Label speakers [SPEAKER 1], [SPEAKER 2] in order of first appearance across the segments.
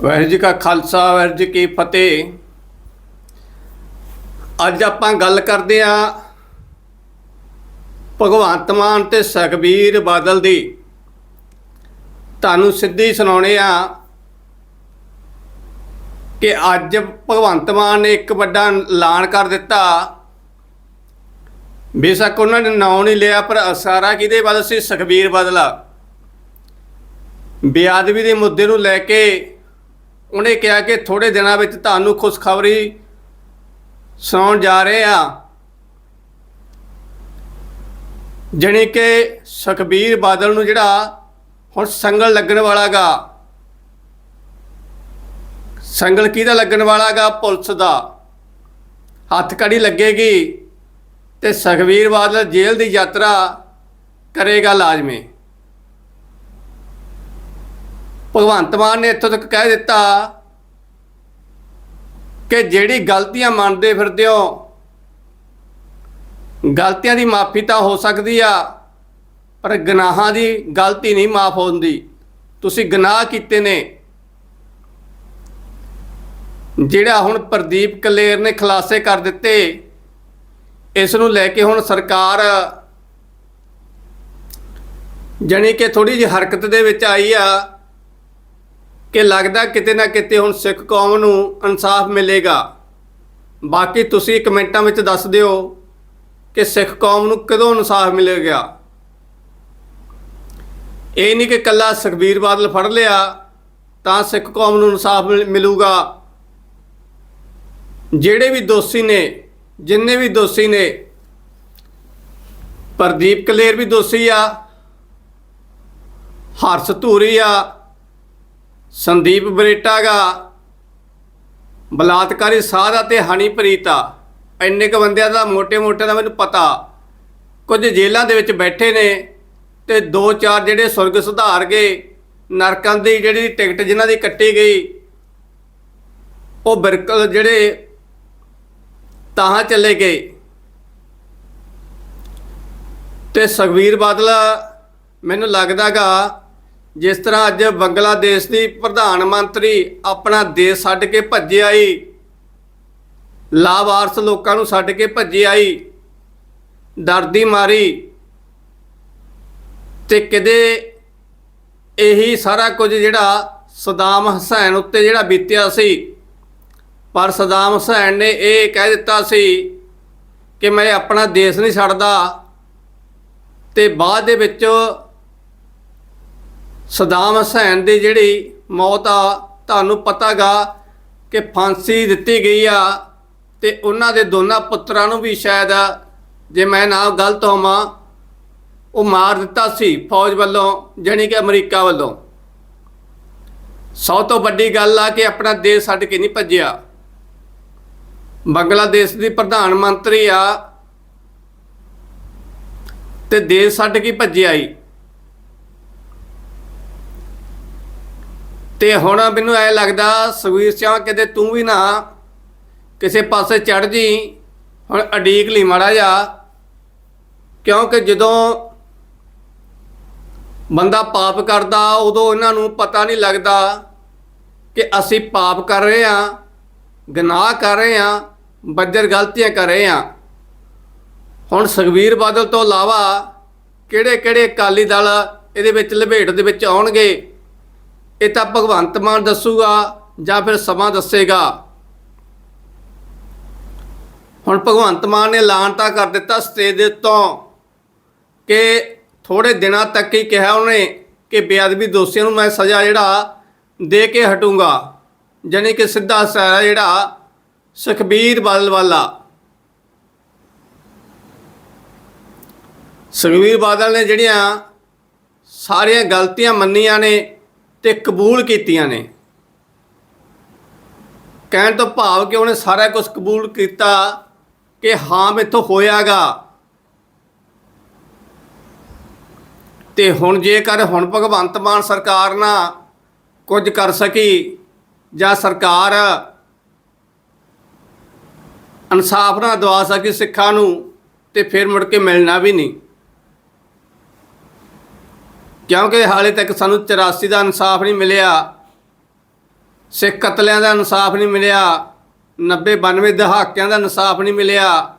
[SPEAKER 1] ਵਾਹਿਗੁਰੂ ਜੀ ਕਾ ਖਾਲਸਾ, ਵਾਹਿਗੁਰੂ ਜੀ ਕੀ ਫਤਿਹ। ਅੱਜ ਆਪਾਂ ਗੱਲ ਕਰਦੇ ਆ ਭਗਵੰਤ ਮਾਨ ਤੇ ਸੁਖਬੀਰ ਬਾਦਲ ਦੀ। ਤੁਹਾਨੂੰ ਸਿੱਧੀ ਸੁਣਾਉਣੇ ਆ ਕਿ ਅੱਜ ਭਗਵੰਤ ਮਾਨ ਨੇ ਇੱਕ ਵੱਡਾ ਐਲਾਨ ਕਰ ਦਿੱਤਾ। ਬੇਸ਼ੱਕ ਉਹਨਾਂ ਨੇ ਨਾਂ ਨਹੀਂ ਲਿਆ, ਪਰ ਅਸਾਰਾ ਕਿਹਦੇ ਵੱਲ ਸੀ? ਸੁਖਬੀਰ ਬਾਦਲ ਬੇਅਦਬੀ ਦੇ ਮੁੱਦੇ ਨੂੰ ਲੈ ਕੇ ਉਹਨੇ ਕਿਹਾ ਕਿ ਥੋੜੇ ਦਿਨਾਂ ਵਿੱਚ ਤੁਹਾਨੂੰ ਖੁਸ਼ਖਬਰੀ ਸੁਣਾਉਣ ਜਾ ਰਹੇ ਆ ਜਣੀ ਕਿ ਸੁਖਬੀਰ ਬਾਦਲ ਨੂੰ ਜਿਹੜਾ ਹੁਣ ਸੰਗਲ ਲੱਗਣ ਵਾਲਾਗਾ, ਸੰਗਲ ਕਿਹਦਾ ਲੱਗਣ ਵਾਲਾਗਾ? ਪੁਲਿਸ ਦਾ। ਹੱਥ ਕੜੀ ਲੱਗੇਗੀ ਤੇ ਸੁਖਬੀਰ ਬਾਦਲ ਜੇਲ੍ਹ ਦੀ ਯਾਤਰਾ ਕਰੇਗਾ ਲਾਜ਼ਮੀ। ਭਗਵੰਤ ਮਾਨ ਨੇ ਇੱਥੋਂ ਤੱਕ ਕਹਿ ਦਿੱਤਾ ਕਿ ਜਿਹੜੀ ਗਲਤੀਆਂ ਮੰਨਦੇ ਫਿਰਦੇ ਹੋ, ਗਲਤੀਆਂ ਦੀ ਮਾਫੀ ਤਾਂ ਹੋ ਸਕਦੀ ਆ, ਪਰ ਗੁਨਾਹਾਂ ਦੀ ਗਲਤੀ ਨਹੀਂ ਮਾਫ ਹੁੰਦੀ। ਤੁਸੀਂ ਗੁਨਾਹ ਕੀਤੇ ਨੇ। ਜਿਹੜਾ ਹੁਣ ਪ੍ਰਦੀਪ ਕਲੇਰ ਨੇ ਖੁਲਾਸੇ ਕਰ ਦਿੱਤੇ, ਇਸ ਨੂੰ ਲੈ ਕੇ ਹੁਣ ਸਰਕਾਰ ਜਣੀ ਕਿ ਥੋੜੀ ਜਿਹੀ ਹਰਕਤ ਦੇ ਵਿੱਚ ਆਈ ਆ। ਕਿ ਲੱਗਦਾ ਕਿਤੇ ਨਾ ਕਿਤੇ ਹੁਣ ਸਿੱਖ ਕੌਮ ਨੂੰ ਇਨਸਾਫ ਮਿਲੇਗਾ। ਬਾਕੀ ਤੁਸੀਂ ਕਮੈਂਟਾਂ ਵਿੱਚ ਦੱਸ ਦਿਓ ਕਿ ਸਿੱਖ ਕੌਮ ਨੂੰ ਕਦੋਂ ਇਨਸਾਫ ਮਿਲੇਗਾ। ਇਹ ਨਹੀਂ ਕਿ ਕੱਲਾ ਸੁਖਬੀਰ ਬਾਦਲ ਫੜ ਲਿਆ ਤਾਂ ਸਿੱਖ ਕੌਮ ਨੂੰ ਇਨਸਾਫ ਮਿਲ- ਮਿਲੂਗਾ। ਜਿਹੜੇ ਵੀ ਦੋਸ਼ੀ ਨੇ, ਜਿੰਨੇ ਵੀ ਦੋਸ਼ੀ ਨੇ, ਪ੍ਰਦੀਪ ਕਲੇਰ ਵੀ ਦੋਸ਼ੀ ਆ, ਹਰਸ਼ ਧੂਰੀ ਆ ਸੰਦੀਪ ਬਰੇਟਾ ਬਰੇਟਾਗਾ ਬਲਾਤਕਾਰੀ ਸਾਧਾ ਅਤੇ ਹਣੀ ਪ੍ਰੀਤਾ। ਇੰਨੇ ਕੁ ਬੰਦਿਆਂ ਦਾ ਮੋٹے-ਮੋٹੇ ਦਾ ਮੈਨੂੰ ਪਤਾ। ਕੁਝ ਜੇਲ੍ਹਾਂ ਦੇ ਵਿੱਚ ਬੈਠੇ ਨੇ ਤੇ ਦੋ ਚਾਰ ਜਿਹੜੇ ਸੁਰਗ ਸੁਧਾਰ ਗਏ। ਨਰਕਾਂ ਦੀ ਜਿਹੜੀ ਟਿਕਟ ਜਿਨ੍ਹਾਂ ਦੀ ਕੱਟੀ ਗਈ, ਉਹ ਬਿਰਕਲ ਜਿਹੜੇ ਤਾਂ ਚਲੇ ਗਏ। ਤੇ ਸੁਖਵੀਰ ਬਾਦਲ, ਮੈਨੂੰ ਲੱਗਦਾਗਾ ਜਿਸ ਤਰ੍ਹਾਂ ਅੱਜ ਬੰਗਲਾਦੇਸ਼ ਦੀ ਪ੍ਰਧਾਨ ਮੰਤਰੀ ਆਪਣਾ ਦੇਸ਼ ਛੱਡ ਕੇ ਭੱਜੇ ਆਈ, ਲਾਵਾਰਸ ਲੋਕਾਂ ਨੂੰ ਛੱਡ ਕੇ ਭੱਜੇ ਆਈ, ਡਰਦੀ ਮਾਰੀ ਤੇ ਕਿਤੇ ਇਹੀ ਸਾਰਾ ਕੁਝ ਜਿਹੜਾ ਸਦਾਮ ਹਸੈਨ ਉੱਤੇ ਜਿਹੜਾ ਬੀਤਿਆ ਸੀ, ਪਰ ਸਦਾਮ ਹਸੈਨ ਨੇ ਇਹ ਕਹਿ ਦਿੱਤਾ ਸੀ ਕਿ ਮੈਂ ਆਪਣਾ ਦੇਸ਼ ਨਹੀਂ ਛੱਡਦਾ ਤੇ ਬਾਅਦ ਦੇ ਵਿੱਚ ਸਦਾਮ ਹਸੈਨ ਦੀ ਜਿਹੜੀ ਮੌਤ ਆ, ਤੁਹਾਨੂੰ ਪਤਾਗਾ ਕਿ ਫਾਂਸੀ ਦਿੱਤੀ ਗਈ ਆ ਤੇ ਉਹਨਾਂ ਦੇ ਦੋਨਾਂ ਪੁੱਤਰਾਂ ਨੂੰ ਵੀ ਸ਼ਾਇਦ ਜੇ ਮੈਂ ਨਾ ਗਲਤ ਹੋਵਾਂ, ਉਹ ਮਾਰ ਦਿੱਤਾ ਸੀ ਫੌਜ ਵੱਲੋਂ, ਜਾਣੀ ਕਿ ਅਮਰੀਕਾ ਵੱਲੋਂ। ਸਭ ਤੋਂ ਵੱਡੀ ਗੱਲ ਆ ਕਿ ਆਪਣਾ ਦੇਸ਼ ਛੱਡ ਕੇ ਨਹੀਂ ਭੱਜਿਆ। ਬੰਗਲਾਦੇਸ਼ ਦੀ ਪ੍ਰਧਾਨ ਮੰਤਰੀ ਆ ਤੇ ਦੇਸ਼ ਛੱਡ ਕੇ ਭੱਜਿਆ ਆਈ ਤੇ ਹੁਣ ਮੈਨੂੰ ਐ ਲੱਗਦਾ ਸੁਖਵੀਰ ਸਿੰਘ ਕਿਤੇ ਤੂੰ ਵੀ ਨਾ ਕਿਸੇ ਪਾਸੇ ਚੜ ਜੀ। ਹੁਣ ਅਡੀਕ ਲਈ ਮਾੜਾ ਜਾ ਕਿਉਂਕਿ ਜਦੋਂ ਬੰਦਾ ਪਾਪ ਕਰਦਾ, ਉਦੋਂ ਇਹਨਾਂ ਨੂੰ ਪਤਾ ਨਹੀਂ ਲੱਗਦਾ ਕਿ ਅਸੀਂ ਪਾਪ ਕਰ ਰਹੇ ਹਾਂ, ਗੁਨਾਹ ਕਰ ਰਹੇ ਹਾਂ, ਬੱਜਰ ਗਲਤੀਆਂ ਕਰ ਰਹੇ ਹਾਂ। ਹੁਣ ਸੁਖਬੀਰ ਬਾਦਲ ਤੋਂ ਇਲਾਵਾ ਕਿਹੜੇ ਕਿਹੜੇ ਅਕਾਲੀ ਦਲ ਇਹਦੇ ਵਿੱਚ ਲਪੇਟ ਦੇ ਵਿੱਚ ਆਉਣਗੇ? ਇਹ ਤਾਂ ਭਗਵੰਤ ਮਾਨ ਦੱਸੂਗਾ ਜਾਂ ਫਿਰ ਸਮਾਂ ਦੱਸੇਗਾ। ਹੁਣ ਭਗਵੰਤ ਮਾਨ ਨੇ ਐਲਾਨ ਤਾਂ ਕਰ ਦਿੱਤਾ ਸਟੇਜ ਦੇ ਉੱਤੋਂ ਕਿ ਥੋੜੇ ਦਿਨਾਂ ਤੱਕ ਹੀ ਕਿਹਾ ਉਹਨੇ ਕਿ ਬੇਅਦਬੀ ਦੋਸ਼ੀਆਂ ਨੂੰ ਮੈਂ ਸਜ਼ਾ ਜਿਹੜਾ ਦੇ ਕੇ ਹਟੂੰਗਾ। ਜਾਣੀ ਕਿ ਸਿੱਧਾ ਸਾਰਾ ਜਿਹੜਾ ਸੁਖਬੀਰ ਬਾਦਲ ਵਾਲਾ ਸੁਖਬੀਰ ਬਾਦਲ ਨੇ ਜਿਹੜੀਆਂ ਸਾਰੀਆਂ ਗਲਤੀਆਂ ਮੰਨੀਆਂ ਨੇ ਤੇ ਕਬੂਲ ਕੀਤੀਆਂ ਨੇ। ਕਹਿਣ ਤੋਂ ਭਾਵ ਕਿ ਉਹਨੇ ਸਾਰਾ ਕੁਝ ਕਬੂਲ ਕੀਤਾ ਕਿ ਹਾਂ ਮੇਥੋਂ ਹੋਇਆਗਾ। ਤੇ ਹੁਣ ਜੇਕਰ ਹੁਣ ਭਗਵੰਤ ਮਾਨ ਸਰਕਾਰ ਨਾ ਕੁਝ ਕਰ ਸਕੀ ਜਾਂ ਸਰਕਾਰ ਇਨਸਾਫ ਨਾ ਦਵਾ ਸਕੀ ਸਿੱਖਾਂ ਨੂੰ, ਤੇ ਫਿਰ ਮੁੜ ਕੇ ਮਿਲਣਾ ਵੀ ਨਹੀਂ। ਕਿਉਂਕਿ ਹਾਲੇ ਤੱਕ ਸਾਨੂੰ 84 ਦਾ ਇਨਸਾਫ ਨਹੀਂ ਮਿਲਿਆ, ਸਿੱਖ ਕਤਲਿਆਂ ਦਾ ਇਨਸਾਫ ਨਹੀਂ ਮਿਲਿਆ 90 92 ਦਹਾਕਿਆਂ ਦਾ ਇਨਸਾਫ ਨਹੀਂ ਮਿਲਿਆ।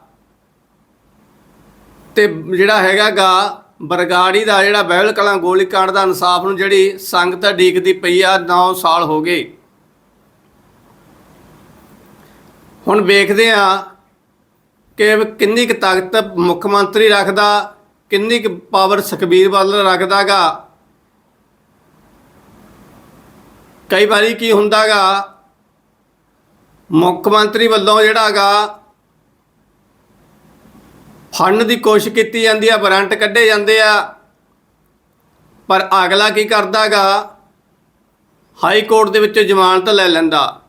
[SPEAKER 1] ਤੇ ਜਿਹੜਾ ਹੈਗਾਗਾ ਬਰਗਾੜੀ ਦਾ ਜਿਹੜਾ ਬਹਿਲ ਕਲਾਂ ਗੋਲੀकांड ਦਾ ਇਨਸਾਫ ਨੂੰ ਜਿਹੜੀ ਸੰਗਤ ਡੀਕਦੀ ਪਈ ਆ 9 ਸਾਲ ਹੋ ਗਏ। ਹੁਣ ਵੇਖਦੇ ਆ ਕਿ ਕਿੰਨੀ ਕੁ ਤਾਕਤ ਮੁੱਖ ਮੰਤਰੀ ਰੱਖਦਾ ਕਿੰਨੀ ਕੁ ਪਾਵਰ ਸੁਖਬੀਰ ਬਾਦਲ ਰੱਖਦਾਗਾ? ਕਈ ਵਾਰੀ ਕੀ ਹੁੰਦਾਗਾ? ਮੁੱਖ ਮੰਤਰੀ ਵੱਲੋਂ ਜਿਹੜਾਗਾ ਫੰਡ ਦੀ ਕੋਸ਼ਿਸ਼ ਕੀਤੀ ਜਾਂਦੀ ਆ ਵਾਰੰਟ ਕੱਢੇ ਜਾਂਦੇ ਆ। ਪਰ ਅਗਲਾ ਕੀ ਕਰਦਾਗਾ? ਹਾਈ ਕੋਰਟ ਦੇ ਵਿੱਚੋਂ ਜ਼ਮਾਨਤ ਲੈ ਲੈਂਦਾ।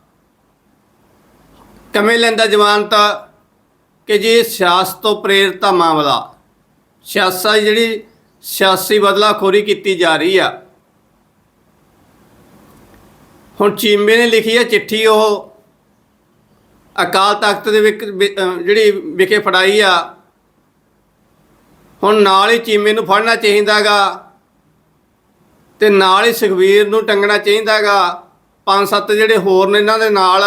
[SPEAKER 1] ਕਿਵੇਂ ਲੈਂਦਾ ਜ਼ਮਾਨਤ? ਕਿ ਜੀ ਇਹ ਸਿਆਸਤ ਤੋਂ ਪ੍ਰੇਰਿਤ ਮਾਮਲਾ। ਸਿਆਸਾ ਜਿਹੜੀ ਸਿਆਸੀ ਬਦਲਾਖੋਰੀ ਕੀਤੀ ਜਾ ਰਹੀ ਆ। ਹੁਣ ਚੀਮੇ ਨੇ ਲਿਖੀ ਆ ਚਿੱਠੀ ਉਹ ਅਕਾਲ ਤਖਤ ਦੇ ਵਿੱਚ ਜਿਹੜੀ ਵਿਖੇ ਫੜਾਈ ਆ। ਹੁਣ ਨਾਲ ਹੀ ਚੀਮੇ ਨੂੰ ਫੜਨਾ ਚਾਹੀਦਾਗਾ ਤੇ ਨਾਲ ਹੀ ਸੁਖਵੀਰ ਨੂੰ ਟੰਗਣਾ ਚਾਹੀਦਾਗਾ ਪੰਜ ਸੱਤ ਜਿਹੜੇ ਹੋਰ ਨੇ ਇਹਨਾਂ ਦੇ ਨਾਲ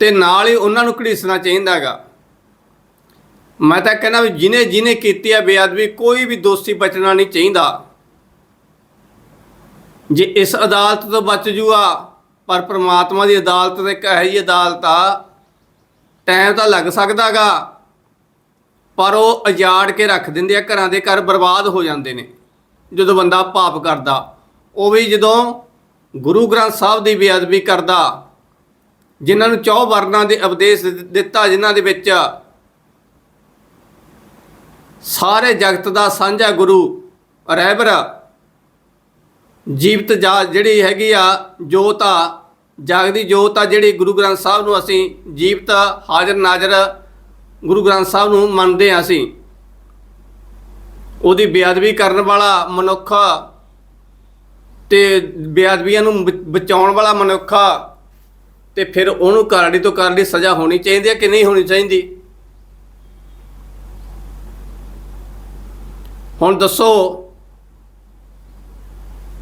[SPEAKER 1] ਤੇ ਨਾਲ ਹੀ ਉਹਨਾਂ ਨੂੰ ਘੜੀਸਣਾ ਚਾਹੀਦਾਗਾ ਮੈਂ ਤਾਂ ਕਹਿੰਦਾ ਵੀ ਜਿਨੇ ਜਿਨੇ ਕੀਤੀ ਆ ਬੇਅਦਬੀ, ਕੋਈ ਵੀ ਦੋਸ਼ੀ ਬਚਣਾ ਨਹੀਂ ਚਾਹੀਦਾ। ਜੇ ਇਸ ਅਦਾਲਤ ਤੋਂ ਬਚ ਜੂਆ, ਪਰ ਪ੍ਰਮਾਤਮਾ ਦੀ ਅਦਾਲਤ ਤੇ ਇੱਕ ਇਹੋ ਜਿਹੀ ਅਦਾਲਤ ਆ, ਟਾਈਮ ਤਾਂ ਲੱਗ ਸਕਦਾਗਾ, ਪਰ ਉਹ ਉਜਾੜ ਕੇ ਰੱਖ ਦਿੰਦੇ ਆ, ਘਰਾਂ ਦੇ ਘਰ ਬਰਬਾਦ ਹੋ ਜਾਂਦੇ ਨੇ, ਜਦੋਂ ਬੰਦਾ ਪਾਪ ਕਰਦਾ। ਉਹ ਵੀ ਜਦੋਂ ਗੁਰੂ ਗ੍ਰੰਥ ਸਾਹਿਬ ਦੀ ਬੇਅਦਬੀ ਕਰਦਾ, ਜਿਨ੍ਹਾਂ ਨੂੰ ਚੌ ਵਰਨਾਂ ਦੇ ਉਪਦੇਸ਼ ਦਿੱ- ਦਿੱਤਾ, ਜਿਨ੍ਹਾਂ ਦੇ ਵਿੱਚ ਸਾਰੇ ਜਗਤ ਦਾ ਸਾਂਝਾ ਗੁਰੂ ਰਹਿਬਰ ਜੀਵਤ ਜਾ ਜਿਹੜੀ ਹੈਗੀ ਆ, ਜੋਤ ਆ। ਜਾਗਦੀ ਜੋਤ ਆ ਜਿਹੜੀ ਗੁਰੂ ਗ੍ਰੰਥ ਸਾਹਿਬ ਨੂੰ ਅਸੀਂ ਜੀਵਤ, ਹਾਜ਼ਰ, ਨਾਜ਼ਰ ਗੁਰੂ ਗ੍ਰੰਥ ਸਾਹਿਬ ਨੂੰ ਮੰਨਦੇ ਆ ਅਸੀਂ। ਉਹਦੀ ਬੇਅਦਬੀ ਕਰਨ ਵਾਲਾ ਮਨੁੱਖ ਤੇ ਬੇਅਦਬੀਆਂ ਨੂੰ ਬ- ਬਚਾਉਣ ਵਾਲਾ ਮਨੁੱਖ ਤੇ ਫਿਰ ਉਹਨੂੰ ਕਰੜੀ ਤੋਂ ਕਰੜੀ ਸਜ਼ਾ ਹੋਣੀ ਚਾਹੀਦੀ ਹੈ ਕਿ ਨਹੀਂ ਹੋਣੀ ਚਾਹੀਦੀ? ਹੁਣ ਦੱਸੋ।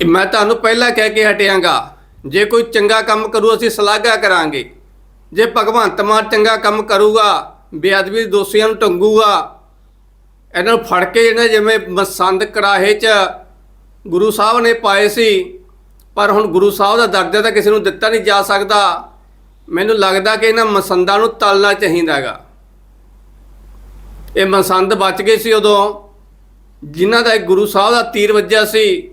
[SPEAKER 1] ਮੈਂ ਤੁਹਾਨੂੰ ਪਹਿਲਾਂ ਕਹਿ ਕੇ ਹਟਿਆਂਗਾ, ਜੇ ਕੋਈ ਚੰਗਾ ਕੰਮ ਕਰੂ, ਅਸੀਂ ਸ਼ਲਾਘਾ ਕਰਾਂਗੇ। ਜੇ ਭਗਵੰਤ ਮਾਨ ਚੰਗਾ ਕੰਮ ਕਰੂਗਾ, ਬੇਅਦਬੀ ਦੇ ਦੋਸ਼ੀਆਂ ਨੂੰ ਟੰਗੂਗਾ, ਇਹਨਾਂ ਨੂੰ ਫੜ ਕੇ ਇਹਨਾਂ ਜਿਵੇਂ ਮਸੰਦ ਕਰਾਹੇ 'ਚ ਗੁਰੂ ਸਾਹਿਬ ਨੇ ਪਾਏ ਸੀ, ਪਰ ਹੁਣ ਗੁਰੂ ਸਾਹਿਬ ਦਾ ਦਰਜਾ ਤਾਂ ਕਿਸੇ ਨੂੰ ਦਿੱਤਾ ਨਹੀਂ ਜਾ ਸਕਦਾ। ਮੈਨੂੰ ਲੱਗਦਾ ਕਿ ਇਹਨਾਂ ਮਸੰਦਾਂ ਨੂੰ ਤਲਣਾ ਚਾਹੀਦਾਗਾ। ਇਹ ਮਸੰਦ ਬਚ ਗਏ ਸੀ ਉਦੋਂ। ਜਿਨ੍ਹਾਂ ਦਾ ਗੁਰੂ ਸਾਹਿਬ ਦਾ ਤੀਰ ਵੱਜਿਆ ਸੀ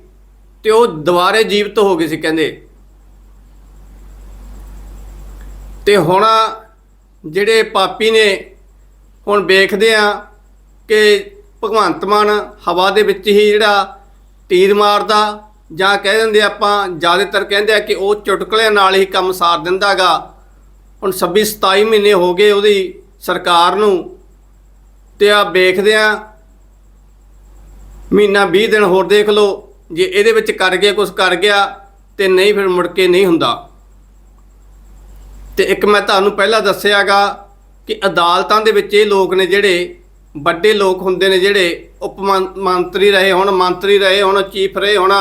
[SPEAKER 1] ਤੇ ਉਹ ਦੁਬਾਰੇ ਜੀਵਤ ਹੋ ਗਏ ਸੀ ਕਹਿੰਦੇ। ਤੇ ਹੁਣ ਜਿਹੜੇ ਪਾਪੀ ਨੇ, ਹੁਣ ਵੇਖਦੇ ਆ ਕਿ ਭਗਵੰਤ ਮਾਨ ਹਵਾ ਦੇ ਵਿੱਚ ਹੀ ਜਿਹੜਾ ਤੀਰ ਮਾਰਦਾ, ਜਾਂ ਕਹਿ ਦਿੰਦੇ ਆਪਾਂ, ਜ਼ਿਆਦਾਤਰ ਕਹਿੰਦੇ ਆ ਕਿ ਉਹ ਚੁਟਕਲਿਆਂ ਨਾਲ ਹੀ ਕੰਮ ਸਾਰ ਦਿੰਦਾਗਾ ਹੁਣ 26 27 ਮਹੀਨੇ ਹੋ ਗਏ ਉਹਦੀ ਸਰਕਾਰ ਨੂੰ, ਤੇ ਆ ਵੇਖਦੇ ਆ ਮਹੀਨਾ 20 ਦਿਨ ਹੋਰ ਦੇਖ ਲਓ। ਜੇ ਇਹਦੇ ਵਿੱਚ ਕਰ ਗਿਆ ਕੁਝ ਕਰ ਗਿਆ, ਤੇ ਨਹੀਂ ਫਿਰ ਮੁੜ ਕੇ ਨਹੀਂ ਹੁੰਦਾ। ਤੇ ਇੱਕ ਮੈਂ ਤੁਹਾਨੂੰ ਪਹਿਲਾਂ ਦੱਸਿਆਗਾ ਕਿ ਅਦਾਲਤਾਂ ਦੇ ਵਿੱਚ ਇਹ ਲੋਕ ਨੇ ਜਿਹੜੇ, ਵੱਡੇ ਲੋਕ ਹੁੰਦੇ ਨੇ ਜਿਹੜੇ, ਉਪ ਮੰਤਰੀ ਰਹੇ ਹੁਣ, ਮੰਤਰੀ ਰਹੇ ਹੁਣ, ਚੀਫ ਰਹੇ ਹੁਣ।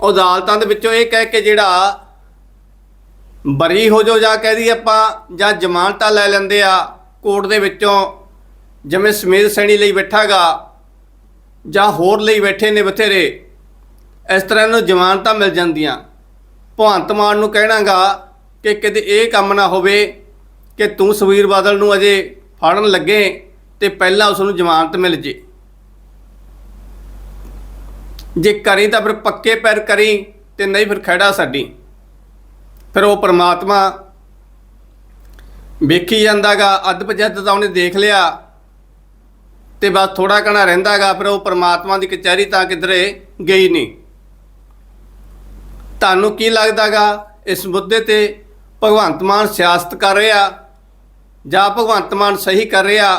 [SPEAKER 1] ਉਹ ਅਦਾਲਤਾਂ ਦੇ ਵਿੱਚੋਂ ਇਹ ਕਹਿ ਕੇ ਜਿਹੜਾ ਬਰੀ ਹੋ ਜਾਓ ਜਾਂ ਕਹਿ ਦਈਏ ਆਪਾਂ, ਜਾਂ ਜ਼ਮਾਨਤਾਂ ਲੈ ਲੈਂਦੇ ਆ, ਕੋਰਟ ਦੇ ਵਿੱਚੋਂ, ਜਿਵੇਂ ਸਮੇਤ ਸੈਣੀ ਲਈ ਬੈਠਾਗਾ ਜਾਂ ਹੋਰ ਲਈ ਬੈਠੇ ਨੇ ਬਥੇਰੇ, ਇਸ ਤਰ੍ਹਾਂ ਨੂੰ ਜ਼ਮਾਨਤਾਂ ਮਿਲ ਜਾਂਦੀਆਂ। ਭਗਵੰਤ ਮਾਨ ਨੂੰ ਕਹਿਣਾਗਾ ਕਿ ਕਿਤੇ ਇਹ ਕੰਮ ਨਾ ਹੋਵੇ ਕਿ ਤੂੰ ਸੁਖਬੀਰ ਬਾਦਲ ਨੂੰ ਅਜੇ ਫੜਨ ਲੱਗੇ ਤੇ ਪਹਿਲਾਂ ਉਸ ਨੂੰ ਜ਼ਮਾਨਤ ਮਿਲ ਜੇ। ਜੇ ਕਰੀ ਤਾਂ ਫਿਰ ਪੱਕੇ ਪੈਰ ਕਰੀ ਤੇ ਨਹੀਂ ਫਿਰ ਖੜਾ ਸਾਡੀ। ਫਿਰ ਉਹ ਪ੍ਰਮਾਤਮਾ ਵੇਖੀ ਜਾਂਦਾਗਾ ਅੱਧ ਪਜੱਦ ਤਾਂ ਉਹਨੇ ਦੇਖ ਲਿਆ। ਤੇ ਬਸ ਥੋੜਾ ਕਣਾ ਰਹਿੰਦਾਗਾ, ਫਿਰ ਉਹ ਪ੍ਰਮਾਤਮਾ ਦੀ ਕਚਹਿਰੀ ਤਾਂ ਕਿਧਰੇ ਗਈ ਨਹੀਂ। ਤੁਹਾਨੂੰ ਕੀ ਲੱਗਦਾਗਾ, ਇਸ ਮੁੱਦੇ ਤੇ ਭਗਵੰਤ ਮਾਨ ਸਿਆਸਤ ਕਰ ਰਿਹਾ, ਜਾਂ ਭਗਵੰਤ ਮਾਨ ਸਹੀ ਕਰ ਰਿਹਾ?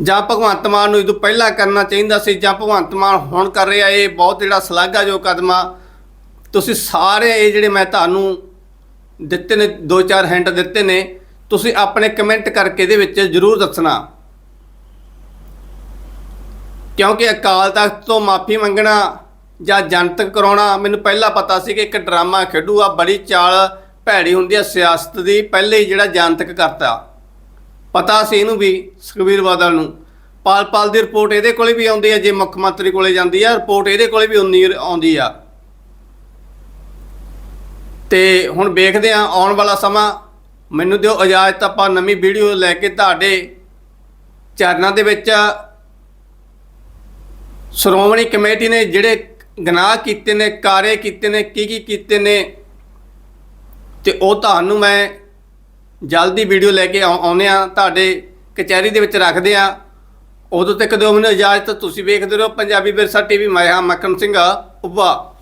[SPEAKER 1] ਜਾਂ ਭਗਵੰਤ ਮਾਨ ਨੂੰ ਇਹ ਤੋਂ ਪਹਿਲਾਂ ਕਰਨਾ ਚਾਹੀਦਾ ਸੀ, ਜਾਂ ਭਗਵੰਤ ਮਾਨ ਹੁਣ ਕਰ ਰਿਹਾ, ਇਹ ਬਹੁਤ ਜਿਹੜਾ ਸ਼ਲਾਘਾਯੋਗ ਕਦਮ ਆ। ਤੁਸੀਂ ਸਾਰੇ ਇਹ ਜਿਹੜੇ ਮੈਂ ਤੁਹਾਨੂੰ ਦਿੱਤੇ ਨੇ, ਦੋ ਚਾਰ ਹਿੰਟ ਦਿੱਤੇ ਨੇ, ਤੁਸੀਂ ਆਪਣੇ ਕਮੈਂਟ ਕਰਕੇ ਇਹਦੇ ਵਿੱਚ ਜ਼ਰੂਰ ਦੱਸਣਾ। ਕਿਉਂਕਿ ਅਕਾਲ ਤਖਤ ਤੋਂ ਮਾਫੀ ਮੰਗਣਾ ਜਾਂ ਜਨਤਕ ਕਰਾਉਣਾ, ਮੈਨੂੰ ਪਹਿਲਾਂ ਪਤਾ ਸੀ ਕਿ ਇੱਕ ਡਰਾਮਾ ਖੇਡੂ ਆ ਬੜੀ ਚਾਲ ਭੈੜੀ ਹੁੰਦੀ ਆ ਸਿਆਸਤ ਦੀ, ਪਹਿਲੇ ਹੀ ਜਿਹੜਾ ਜਨਤਕ ਕਰਤਾ। ਪਤਾ ਸੀ ਇਹਨੂੰ ਵੀ ਸੁਖਬੀਰ ਬਾਦਲ ਨੂੰ। ਪਾਲ ਪਾਲ ਦੀ ਰਿਪੋਰਟ ਇਹਦੇ ਕੋਲੇ ਵੀ ਆਉਂਦੀ ਹੈ, ਜੇ ਮੁੱਖ ਮੰਤਰੀ ਕੋਲੇ ਜਾਂਦੀ ਆ ਰਿਪੋਰਟ ਇਹਦੇ ਕੋਲੇ ਵੀ ਉਨੀ ਆਉਂਦੀ ਆ। ਤੇ ਹੁਣ ਵੇਖਦੇ ਆ ਆਉਣ ਵਾਲਾ ਸਮਾਂ, ਮੈਨੂੰ ਦਿਓ ਇਜਾਜ਼ਤ, ਆਪਾਂ ਨਵੀਂ ਵੀਡੀਓ ਲੈ ਕੇ ਤੁਹਾਡੇ ਚਰਨਾਂ ਦੇ ਵਿੱਚ ਸ਼੍ਰੋਮਣੀ ਕਮੇਟੀ ਨੇ ਜਿਹੜੇ ਗੁਨਾਹ ਕੀਤੇ ਨੇ, ਕਾਰੇ ਕੀਤੇ ਨੇ, ਕੀ ਕੀ ਕੀਤੇ ਨੇ, ਤੇ ਉਹ ਤੁਹਾਨੂੰ ਮੈਂ ਜਲਦੀ ਵੀਡੀਓ ਲੈ ਕੇ ਆਉ- ਆਉਂਦੇ ਆ ਤੁਹਾਡੇ ਕਚਹਿਰੀ ਦੇ ਵਿੱਚ ਰੱਖਦੇ ਆ ਉਦੋਂ ਤੱਕ ਦਿਓ ਮੈਨੂੰ ਇਜਾਜ਼ਤ, ਤੁਸੀਂ ਵੇਖਦੇ ਰਹੋ। ਪੰਜਾਬੀ ਵਿਰਸਾ ਟੀਵੀ, ਮੈਂ ਹਾਂ ਮੱਖਣ ਸਿੰਘ ਉੱਭਾ